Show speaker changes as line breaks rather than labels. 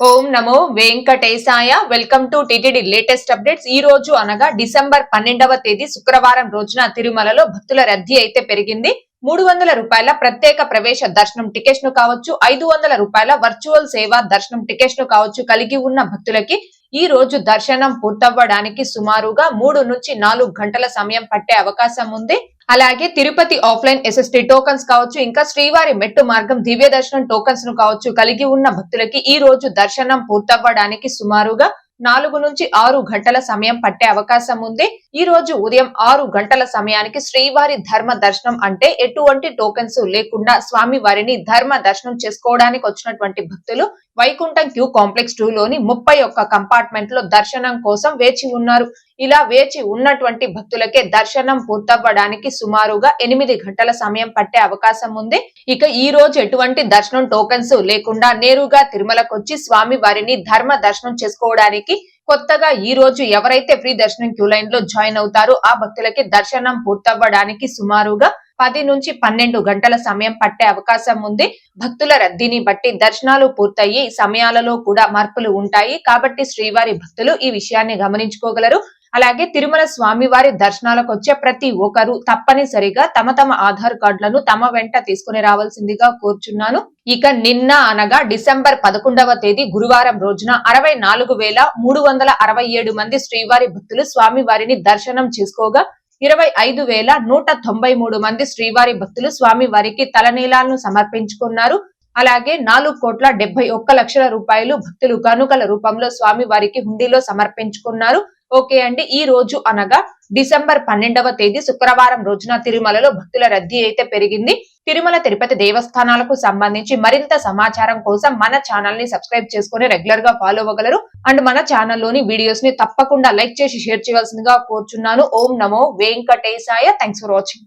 ఓం నమో వెంకటేశాయ. Welcome to TTD latest updates. ఈ రోజు అనగా డిసెంబర్ పన్నెండవ తేదీ శుక్రవారం రోజున తిరుమలలో భక్తుల రద్దీ అయితే పెరిగింది. మూడు వందల రూపాయల ప్రత్యేక ప్రవేశ దర్శనం టికెట్స్ను కావచ్చు ఐదు వందల రూపాయల వర్చువల్ సేవ దర్శనం టికెట్స్ను కావచ్చు కలిగి ఉన్న భక్తులకి ఈ రోజు దర్శనం పూర్తవ్వడానికి సుమారుగా మూడు నుంచి నాలుగు గంటల సమయం పట్టే అవకాశం ఉంది. అలాగే తిరుపతి ఆఫ్లైన్ ఎస్ఎస్టీ టోకన్స్ కావచ్చు ఇంకా శ్రీవారి మెట్టు మార్గం దివ్య దర్శనం టోకన్స్ను కావచ్చు కలిగి ఉన్న భక్తులకి ఈ రోజు దర్శనం పూర్తవ్వడానికి సుమారుగా నాలుగు నుంచి ఆరు గంటల సమయం పట్టే అవకాశం ఉంది. ఈ రోజు ఉదయం ఆరు గంటల సమయానికి శ్రీవారి ధర్మ దర్శనం అంటే ఎటువంటి టోకెన్స్ లేకుండా స్వామి వారిని ధర్మ దర్శనం చేసుకోవడానికి వచ్చినటువంటి భక్తులు వైకుంఠం క్యూ కాంప్లెక్స్ టూ లోని ముప్పై ఒక్క కంపార్ట్మెంట్లో దర్శనం కోసం వేచి ఉన్నారు. ఇలా వేచి ఉన్నటువంటి భక్తులకే దర్శనం పూర్తవ్వడానికి సుమారుగా ఎనిమిది గంటల సమయం పట్టే అవకాశం ఉంది. ఇక ఈ రోజు ఎటువంటి దర్శనం టోకన్స్ లేకుండా నేరుగా తిరుమలకు వచ్చి స్వామి వారిని ధర్మ దర్శనం చేసుకోవడానికి కొత్తగా ఈ రోజు ఎవరైతే ఫ్రీ దర్శనం క్యూ లైన్లో జాయిన్ అవుతారో ఆ భక్తులకి దర్శనం పూర్తవ్వడానికి సుమారుగా పది నుంచి పన్నెండు గంటల సమయం పట్టే అవకాశం ఉంది. భక్తుల రద్దీని బట్టి దర్శనాలు పూర్తయ్యి సమయాలలో కూడా మార్పులు ఉంటాయి. కాబట్టి శ్రీవారి భక్తులు ఈ విషయాన్ని గమనించుకోగలరు. అలాగే తిరుమల స్వామివారి దర్శనాలకు వచ్చే ప్రతి ఒక్కరు తప్పనిసరిగా తమ తమ ఆధార్ కార్డులను తమ వెంట తీసుకుని రావాల్సిందిగా కోరుచున్నాను. ఇక నిన్న అనగా డిసెంబర్ పదకొండవ తేదీ గురువారం రోజున అరవై నాలుగు వేల మూడు వందల అరవై ఏడు మంది శ్రీవారి భక్తులు స్వామివారిని దర్శనం చేసుకోగా ఇరవై ఐదు వేల నూట తొంభై మూడు మంది శ్రీవారి భక్తులు స్వామి వారికి తలనీలాలను సమర్పించుకున్నారు. అలాగే నాలుగు కోట్ల డెబ్బై ఒక్క లక్షల రూపాయలు భక్తులు కానుకల రూపంలో స్వామి వారికి హుండీలో సమర్పించుకున్నారు. ఓకే అండి. ఈ రోజు అనగా డిసెంబర్ పన్నెండవ తేదీ శుక్రవారం రోజున తిరుమలలో భక్తుల రద్దీ అయితే పెరిగింది. తిరుమల తిరుపతి దేవస్థానాలకు సంబంధించి మరింత సమాచారం కోసం మన ఛానల్ని సబ్స్క్రైబ్ చేసుకుని రెగ్యులర్గా ఫాలో అవ్వగలరు. అండ్ మన ఛానల్లోని వీడియోస్ని తప్పకుండా లైక్ చేసి షేర్ చేయవలసిందిగా కోరుచున్నాను. ఓం నమో వెంకటేశాయ. Thanks for watching.